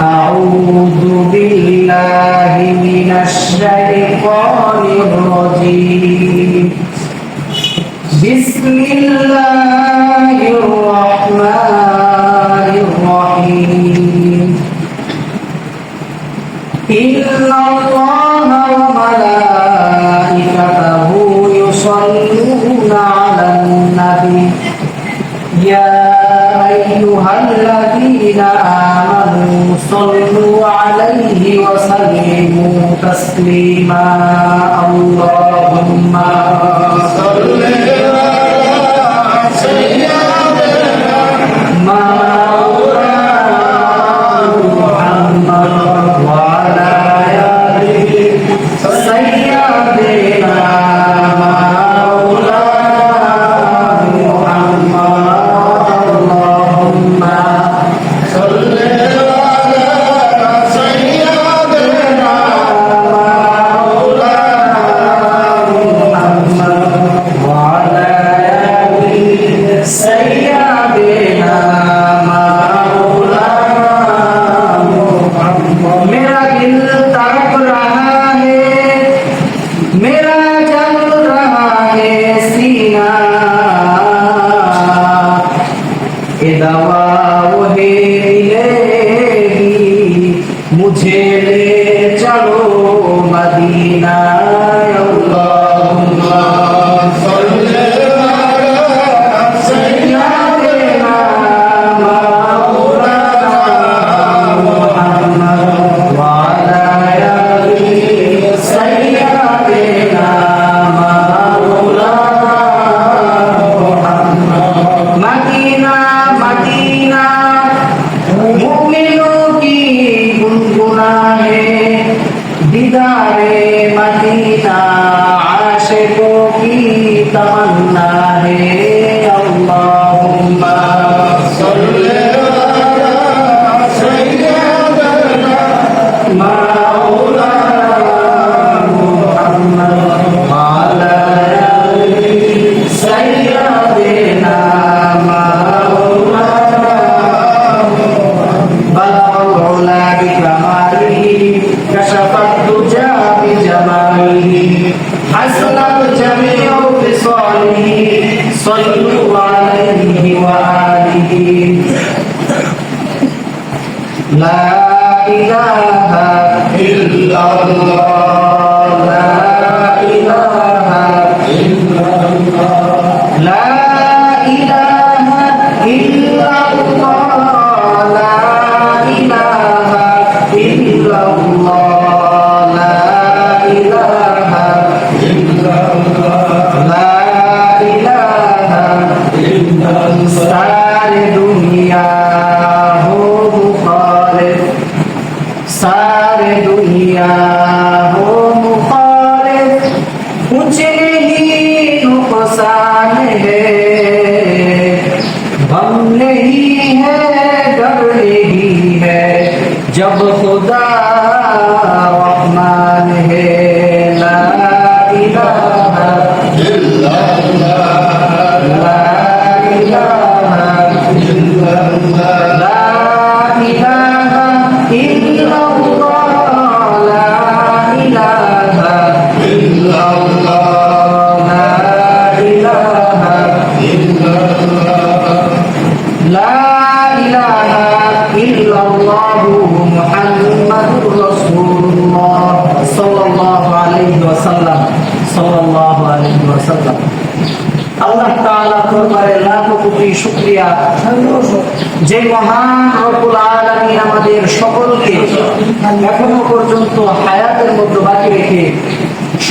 أعوذ بالله من الشيطان الرجيم بسم الله الرحمن الرحيم إن الله وملائكته يصلون على النبي يا أيها الذين آمنوا صلوا عليه وسلموا تسليما اللهم صل محمد दवा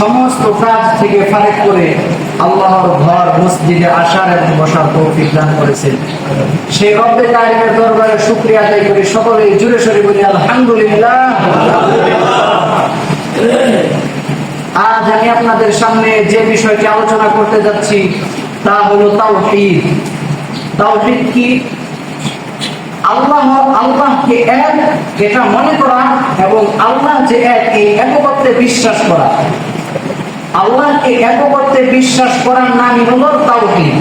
সমস্ত কাজ থেকে ফারেক করে আল্লাহর ঘর, মসজিদে আসার এবং বসার তৌফিক দান করেছেন। সেই রব্বে কারিমের দরবারে শুকরিয়া আদায় করে সকলেই জুড়ে সরে বলি, আলহামদুলিল্লাহ। আজ আমি আপনাদের সামনে যে বিষয়টি আলোচনা করতে যাচ্ছি, তা হলো তাওহীদ। তাওহীদ কি? আল্লাহ, আল্লাহকে এক এটা মনে করা এবং আল্লাহ যে এক, এই একত্রে বিশ্বাস করা। আল্লাহকে একত্রে বিশ্বাস করার নামই হলো তাওহীদ।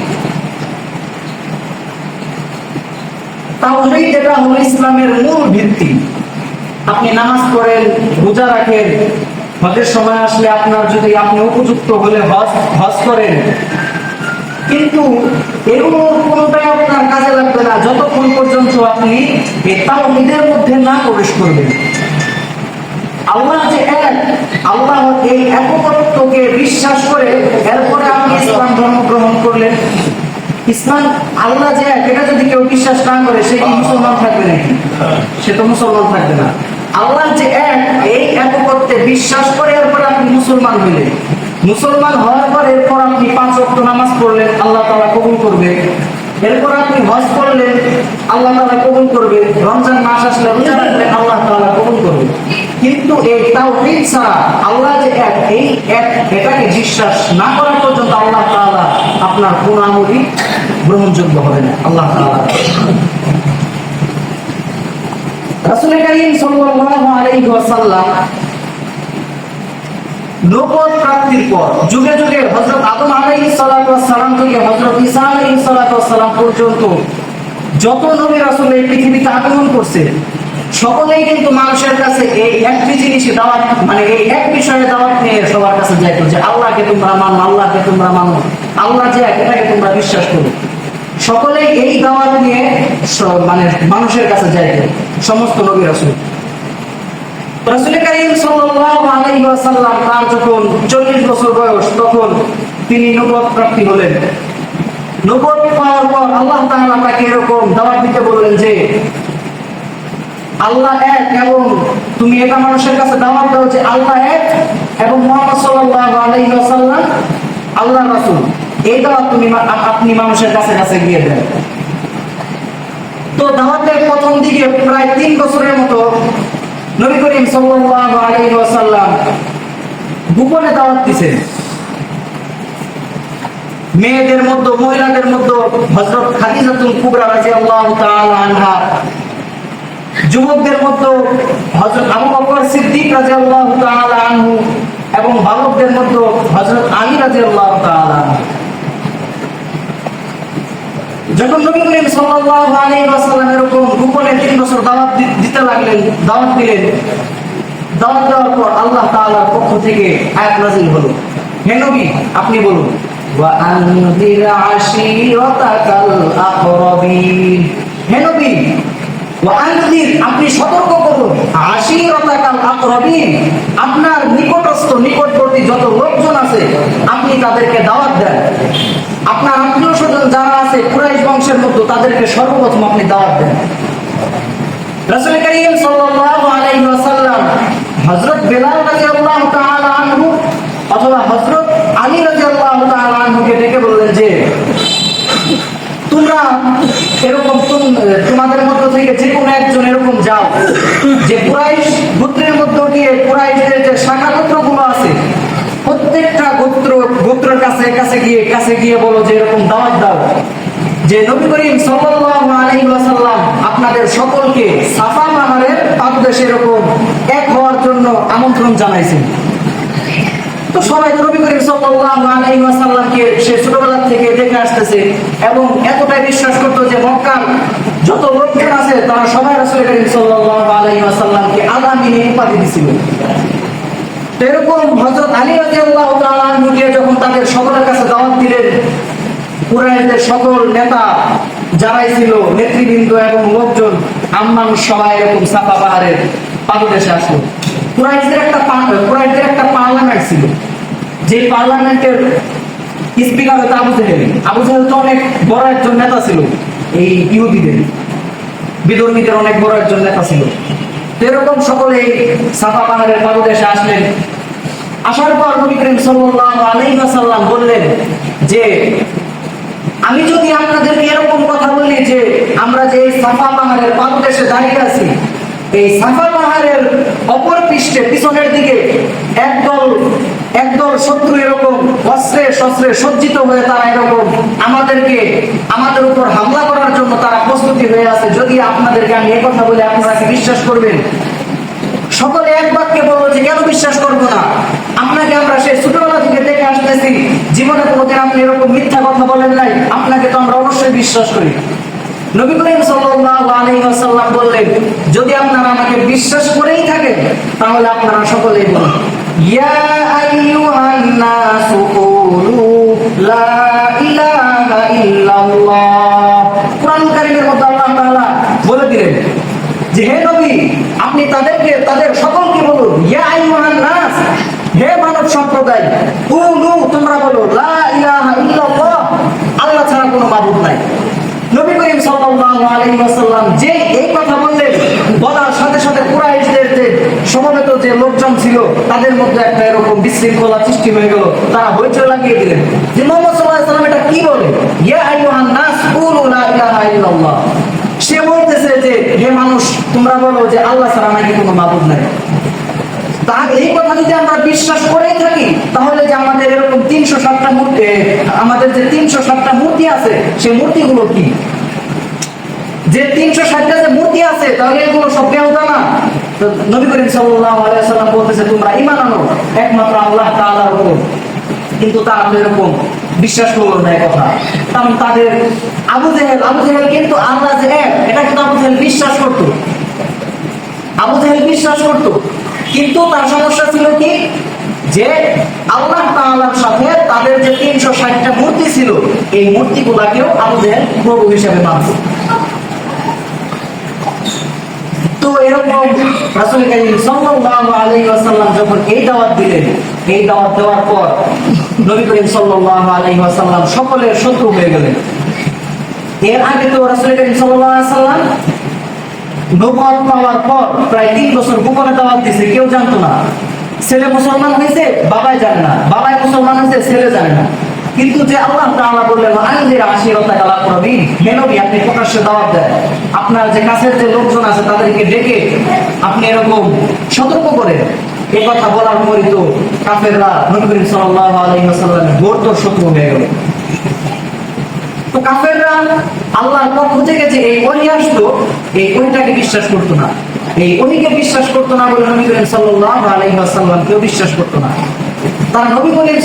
তাওহীদ এটা হলো ইসলামের মূল ভিত্তি। আপনি নামাজ পড়েন, রোজা রাখেন হজের সময় আসলে আপনার যদি আপনি উপযুক্ত হলে হজ হজ করেন। কিন্তু আপনার কাজে লাগবে না। যতক্ষণ পর্যন্ত আপনি তাওহীদের মধ্যে না প্রবেশ করবেন। আল্লাহ যে এক, আল্লাহ এই বিশ্বাস করে এরপরে আপনি ইসলাম ধর্ম গ্রহণ করলেন। ইসলাম আল্লাহ যে এক, এটা যদি কেউ বিশ্বাস না করে, সে কি মুসলমান থাকবে নাকি? সে তো মুসলমান থাকবে না। আল্লাহ যে এক, এই একত্বে বিশ্বাস করে এরপরে আপনি মুসলমান হইলেন মুসলমান হওয়ার পর এরপর আপনি পাঁচ ওয়াক্ত নামাজ পড়লেন, আল্লাহ তালা কবুল করবে। এরপর আপনি হজ করলেন, আল্লাহ তাআলা কবুল করবে। রমজান মাস আসলে রোজা রাখলেন আল্লাহ তাআলা কবুল করবে। কিন্তু এই তাও তাওহীদ ছাড়া আল্লাহ যে এক, এই এক এটাকে বিশ্বাস না করা পর্যন্ত আল্লাহ তাআলা আপনার কোন আমলই গ্রহণযোগ্য হবে না। আল্লাহ তাআলা। সাল্লাল্লাহু আলাইহি ওয়াসাল্লাম প্রাপ্তির পর, যুগে যুগে হযরত আদম আলাইহিস সালাতু থেকে হযরত ঈসা আলাইহিস সালাতু পর্যন্ত যত নবী রাসূল এই পৃথিবীতে আগমন করছে, সকলেই কিন্তু মানুষের কাছে এই একটি জিনিসে দাওয়াত মানে এই এক বিষয়ে দাওয়াত নিয়ে সবার কাছে যাইতো যে, আল্লাহকে তোমরা মানো, আল্লাহকে তোমরা মানো, আল্লাহ যে এটাকে তোমরা বিশ্বাস করো। সকলেই এই দাওয়াত নিয়ে মানে মানুষের কাছে যাইতো সমস্ত নবী রাসূল। কারীম তার যখন 40 বছর বয়স, তখন তিনি প্রাপ্তি হলেন। পাওয়ার পর আল্লাহ তাআলা তাকে এরকম দাওয়াত দিতে বললেন যে, আল্লাহ এক এবং তুমি এটা মানুষের কাছে দাওয়াত দাও যে আল্লাহ এক এবং মুহাম্মদ সাল্লাল্লাহু আলাইহি ওয়াসাল্লাম আল্লাহর রাসূল। আপনি মানুষের কাছে কাছে গিয়ে দেন। তো দাওয়াতের প্রথম দিকে প্রায় তিন বছরের মতো নবী করিম সাল্লাল্লাহু আলাইহি ওয়াসাল্লাম গোপনে দাওয়াত দিছেন। মেয়েদের মধ্যে, মহিলাদের মধ্যে হযরত খাদিজাতুল কুবরা রাদিয়াল্লাহু তাআলা আনহা, যুবকদের মধ্যে হযরত আবু বকর সিদ্দিক রাদিয়াল্লাহু তাআলা আনহু এবং বালকদের মধ্যে হযরত আলী রাদিয়াল্লাহু তাআলা আনহু। যখন নবী করিম সাল্লাল্লাহু আলাইহি ওয়াসাল্লাম এরকম গোপনে তিন বছর দাওয়াত দিতে লাগলেন, দাওয়াত দিলেন, দাওয়াত দেওয়ার পর আল্লাহ তাআলার পক্ষ থেকে আয়াত নাযিল হলো। হে নবী, আপনি বলুন। ওয়া আনযির আশিরাতাকাল আকরাবিন। হে নবী আপনি সতর্ক করুন। আশীরাতাকাল আকরাবিন আপনার নিকটস্থ, নিকটবর্তী যত লোকজন আছে, আপনি তাদেরকে দাওয়াত দেন। আপনার আত্মীয় স্বজন যারা আছে, কুরাইশ বংশের মধ্যে, তাদেরকে সর্বপ্রথম আপনি দাওয়াত দেন। রাসূল বেলাল রাদিয়াল্লাহু তাআলা অথবা হযরত আলী রাদিয়াল্লাহু তাআলা আনহুকে ডেকে বললেন যে তোমরা এরকম তোমাদের মধ্য থেকে যে কোনো একজন এরকম যাও। যে কুরাইশ গোত্রের মধ্য দিয়ে যে শাখা গোত্রগুলো আছে, প্রত্যেকটা গোত্র, গোত্রের কাছে কাছে গিয়ে কাছে গিয়ে বলো যে এরকম দাওয়াত দাও। যে নবী করিম সাল্লাল্লাহু আলাইহি ওয়াসাল্লাম আপনাদের সকলকে সাফা পাহাড়ের পাদদেশে এরকম এক হওয়ার জন্য আমন্ত্রণ জানাইছেন। তো সবাই নবী করিম সাল্লাল্লাহু আলাইহি ওয়াসাল্লামকে সে ছোটবেলা দেখে আসতেছে এবং এতটাই বিশ্বাস করতো যে মক্কার যত লোকজন আছে, তারা সবাই রাসূল করিম আলাইহি ওয়াসাল্লামকে আলামিনে উপাধি দিছিল। এরকম আলী যখন তাদের সকলের কাছে দাওয়াত দিলেন সকল নেতা যারাই ছিল, নেতৃবৃন্দ এবং লোকজন আম্মান সবাই এরকম সাফা পাহাড়ের পাদদেশে আসলো। একটা একটা পার্লামেন্ট ছিল। যে পার্লামেন্টের স্পিকার হতো আবু জেহেল। আবু জেহেল তো অনেক বড় একজন নেতা ছিল এই ইহুদিদের। বিধর্মীদের অনেক বড় একজন নেতা ছিল। এরকম সকলে সাফা পাহাড়ের পাদদেশে আসলেন। আসার পর নবী করিম সাল্লাল্লাহু আলাইহি ওয়াসাল্লাম বললেন যে, আমি যদি আপনাদেরকে এরকম কথা বলি যে, আমরা যে সাফা পাহাড়ের পাদদেশে দাঁড়িয়ে আছি এই সাফা পাহাড়ের অপর পৃষ্ঠে, পিছনের দিকে একদল একদল শত্রু এরকম অস্ত্রে শস্ত্রে সজ্জিত হয়ে তারা এরকম আমাদেরকে, আমাদের উপর হামলা করার জন্য তারা প্রস্তুতি হয়ে আছে। যদি আপনাদেরকে আমি এই কথা বলে আপনারা কি বিশ্বাস করবেন? সকলে এক বাক্যে বলব যে, কেন বিশ্বাস করব না? আপনাকে আমরা সেই ছোটবেলা থেকে দেখে আসতেছি। জীবনে কোনোদিন আপনি এরকম মিথ্যা কথা বলেন নাই। আপনাকে তো আমরা অবশ্যই বিশ্বাস করি। নবী করিম সাল্লাল্লাহু আলাইহি ওয়াসাল্লাম বললেন, যদি আপনারা আমাকে বিশ্বাস করেই থাকেন, তাহলে আপনারা সকলেই বলুন, ইয়া আইয়ুহান নাসু কুলু লা ইলাহা ইল্লাল্লাহ। কারীমের মধ্যে আল্লাহ তাআলা বলে দিলেন যে, হে নবী, আপনি তাদেরকে, তাদের সকলকে বলুন, ইয়া আইয়ুহান নাস হে মানব সম্প্রদায়, কুলু তোমরা বলো লা ইলাহা ইল্লাল্লাহ আল্লাহ ছাড়া কোনো মাবুদ নাই নবী করিম সাল্লাল্লাহু ওয়াসাল্লাম যে এই কথা বললেন, বলার সাথে সাথে কুরাইশদের যে সমবেত যে লোকজন ছিল, তাদের মধ্যে একটা এরকম বিশৃঙ্খলা সৃষ্টি হয়ে গেল। তারা হইচই লাগিয়ে দিলেন। যে মোহাম্মদ সাল্লাল্লাহু আলাইহি ওয়াসাল্লাম এটা কি বলে? ইয়া আইয়ুহান নাস, কুলু লা ইলাহা ইল্লাল্লাহ। সে বলতেছে যে, হে মানুষ, তোমরা বলো যে আল্লাহ ছাড়া নাকি কোনো মাবুদ নাই। তা এই কথা যদি আমরা বিশ্বাস করেই থাকি, তাহলে যে আমাদের এরকম তিনশো সাতটা মূর্তি, আমাদের যে তিনশো সাতটা মূর্তি আছে সেই মূর্তিগুলো কি? যে তিনশো ষাটটা যে মূর্তি আছে, তাহলে এগুলো সব বেহুদা না? তো নবী করিম সাল্লাল্লাহু আলাইহি ওয়াসাল্লাম বলতেছে, তোমরা ঈমান আনো, একমাত্র আল্লাহ তাআলার উপর। কিন্তু তারা এরকম বিশ্বাস করল না কথা কারণ তাদের আবু জেহেল আবু জেহেল কিন্তু আল্লাহ যে এক, এটা কিন্তু আবু জেহেল বিশ্বাস করতো। আবু জেহেল বিশ্বাস করতো। কিন্তু তার সমস্যা ছিল কি? যে আল্লাহ তাআলার সাথে তাদের যে তিনশো ষাটটা মূর্তি ছিল, এই মূর্তিগুলাকেও আবু জেহেল প্রভু হিসাবে মানত। তো এরকম রাসূল কারীম সাল্লাল্লাহু আলাইহি ওয়াসাল্লাম যখন এই দাওয়াত দিলেন, এই দাওয়াত দেওয়ার পর নবী করিম সাল্লাল্লাহু আলাইহি ওয়াসাল্লাম সকলের শত্রু হয়ে গেলেন। এর আগে তো রাসূল করিম সাল্লাল্লাহু আলাইহি ওয়াসাল্লাম নবুয়ত পাওয়ার পর প্রায় তিন বছর গোপনে দাওয়াত দিছে, কেউ জানতো না। ছেলে মুসলমান হয়েছে, বাবাই জানে না। বাবাই মুসলমান হয়েছে, ছেলে জানে না। কিন্তু যে আল্লাহ তাআলা বললেন, আনজির আশিরাতা কালা প্রবীণ হে নবী, আপনি প্রকাশ্যে দাওয়াত দেন। আপনার যে কাছের যে লোকজন আছে, তাদেরকে ডেকে আপনি এরকম সতর্ক করেন। এই কথা বলার পরই তো কাফেররা নবী সাল্লাল্লাহু আলাইহি ওয়াসাল্লামের ঘোরতর শত্রু হয়ে গেল। তো কাফেররা আল্লাহর পক্ষ থেকে যে এই ওহি আসতো এই ওহিটাকে বিশ্বাস করতো না। এই ওহিকে বিশ্বাস করতো না বলে নবী করিম সাল্লাল্লাহু আলাইহি ওয়াসাল্লামকেও বিশ্বাস করতো না। নবী করিম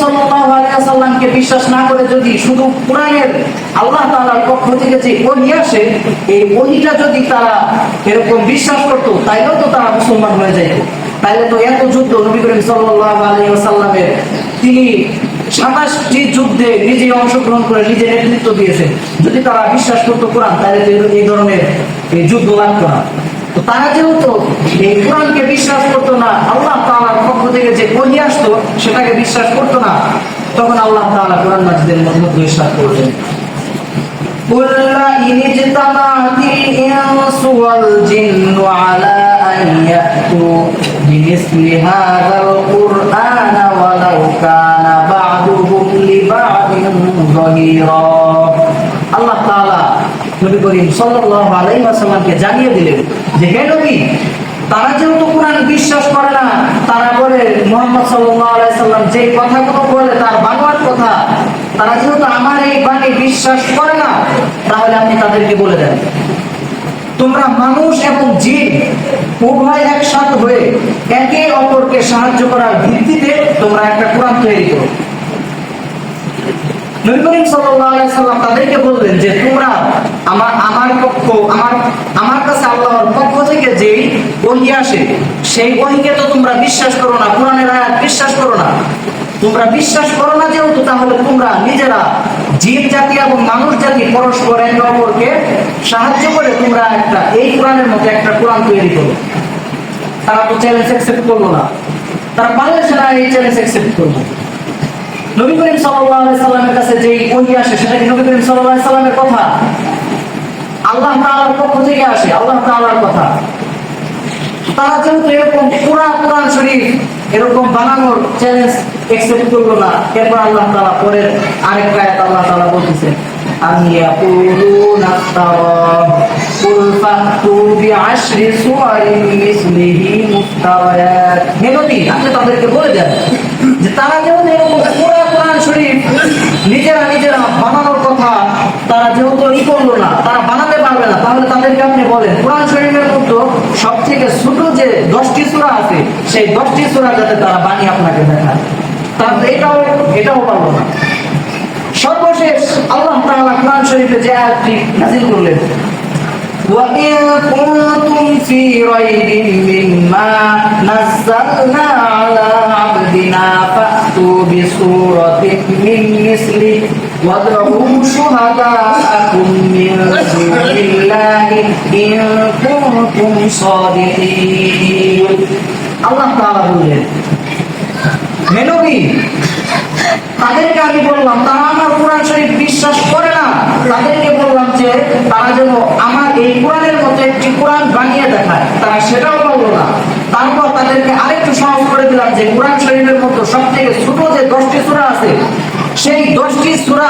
বিশ্বাস না করে যদি শুধু কোরআনের আল্লাহ তাআলার পক্ষ থেকে যে আসে, এই যদি তারা এরকম বিশ্বাস তাইলেও তো তারা মুসলমান হয়ে যাইত তাইলে তো এত যুদ্ধ নবী করিম আলাইহি তিনি সাতাশটি যুদ্ধে নিজে অংশগ্রহণ করে নিজে নেতৃত্ব দিয়েছেন। যদি তারা বিশ্বাস করতো কোরআন তাহলে এই- ধরনের এই যুদ্ধ লাগতো না। তো তারা যেহেতু এই কোরআনকে বিশ্বাস করতো না আল্লাহ তাআলার পক্ষ থেকে যে বই আসতো সেটাকে বিশ্বাস করতো না তখন আল্লাহ তাআলা কোরআন মাজিদের মধ্যে ইরশাদ করলেন قل إن اجتمعت الإنس والجن على أن يأتوا بمثل هذا القرآن ولو كان بعضهم لبعض ظهيرا আল্লাহ তাআলা নবী করিম সাল্লাল্লাহু আলাইহি ওয়াসাল্লামকে জানিয়ে দিলেন যে, হে নবী, তারা যেহেতু কোরআন বিশ্বাস করে না, তারা বলে মোহাম্মদ সাল্লাল্লাহু আলাইহি সাল্লাম যে কথাগুলো বলে তার বানোয়ার কথা, তারা যেহেতু আমার এই বাণী বিশ্বাস করে না, তাহলে আপনি তাদেরকে বলে দেন। তোমরা মানুষ এবং জিন উভয় একসাথে হয়ে একে অপরকে সাহায্য করার ভিত্তিতে তোমরা একটা কোরআন তৈরি করো। নবী করিম সাল্লাল্লাহু আলাইহি সাল্লাম তাদেরকে বললেন যে, তোমরা আমার আমার পক্ষ, আমার আমার কাছে আল্লাহর পক্ষ থেকে যেই ওহী আসে, সেই ওহীকে তো তোমরা বিশ্বাস করো না, কোরআনের আয়াত বিশ্বাস করো না। তোমরা বিশ্বাস করো না যেহেতু, তাহলে তোমরা নিজেরা জীব জাতি এবং মানুষ জাতি পরস্পর একে অপরকে সাহায্য করে তোমরা একটা, এই কোরআনের মতো একটা কোরআন তৈরি করো। তারা তো চ্যালেঞ্জ অ্যাকসেপ্ট করল না। তারা বাংলাদেশে না এই চ্যালেঞ্জ অ্যাকসেপ্ট করল নবী করিম আলাইহি সাল্লামের কাছে যেই ওহী আসে, সেটা কি নবী করিম আলাইহি সাল্লামের কথা? আল্লাহ তালার পক্ষ থেকে আসে, আল্লাহ তালার কথা। তারা যেহেতু এরকম পুরা কোরআন শরীফ, এরকম বানানোর চ্যালেঞ্জ একসেপ্ট করল না, এরপর আল্লাহ তাআলা পরের আরেকটা আয়াত আল্লাহ তাআলা বলতেছেন আমি ইয়াকুলুনা আফতারা, কুল ফাতু বিআশরি সুওয়ারিন মিসলিহি মুফতারায়াত। হে আপনি তাদেরকে বলে দেন যে তারা যেহেতু এরকম পুরা কোরআন শরীফ, নিজেরা নিজেরা বানানোর কথা, তারা যেহেতু ই করল না তারা বানাতে পারবে না তাহলে তাদেরকে আপনি বলেন। কোরআন শরীফের মধ্যে সব থেকে ছোট যে দশটি সুরা আছে, সেই দশটি সুরা যাতে তারা বানিয়ে আপনাকে দেখায়। তাহলে এটাও এটাও পারল না। সর্বশেষ আল্লাহ তাআলা কোরআন শরীফে যে আয়াতটি নাযিল করলেন وإن كنتم في ريب مما نزلنا على عبدنا فأتوا بسورة من مثله وادعوا شهداءكم من دون الله إن كنتم صادقين الله تعالى বললেন হে নবী তাদেরকে আমি বললাম, তারা আমার কোরআন শরীফ বিশ্বাস করে না। তাদেরকে বললাম যে, তারা যেন আমার এই কোরআনের মতো একটি কোরআন বানিয়ে দেখায়। তারা সেটাও বলল না। তারপর তাদেরকে আরেকটু সহজ করে দিলাম যে, কোরআন শরীফের মতো সব থেকে ছোট যে দশটি সূরা আছে, সেই দশটি সূরা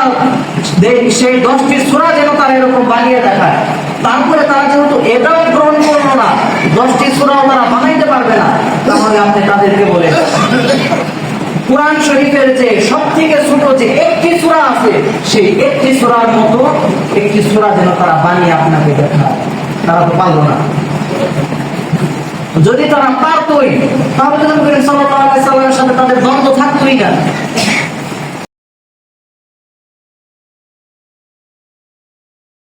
সেই দশটি সূরা যেন তারা এরকম বানিয়ে দেখায়। তারপরে তারা যেহেতু এটাও গ্রহণ করল না, দশটি সূরাও তারা বানাইতে পারবে না, তাহলে আপনি তাদেরকে বলেন। কোরআন শরীফের যে সব থেকে ছোট যে একটি সুরা আছে, সেই একটি সুরার মতো একটি সুরা যেন তারা বানিয়ে আপনাকে দেখায়। তারা তো পারল না। যদি তারা পারতই, তাহলে সাল্লামের সাথে তাদের দ্বন্দ্ব থাকতোই না।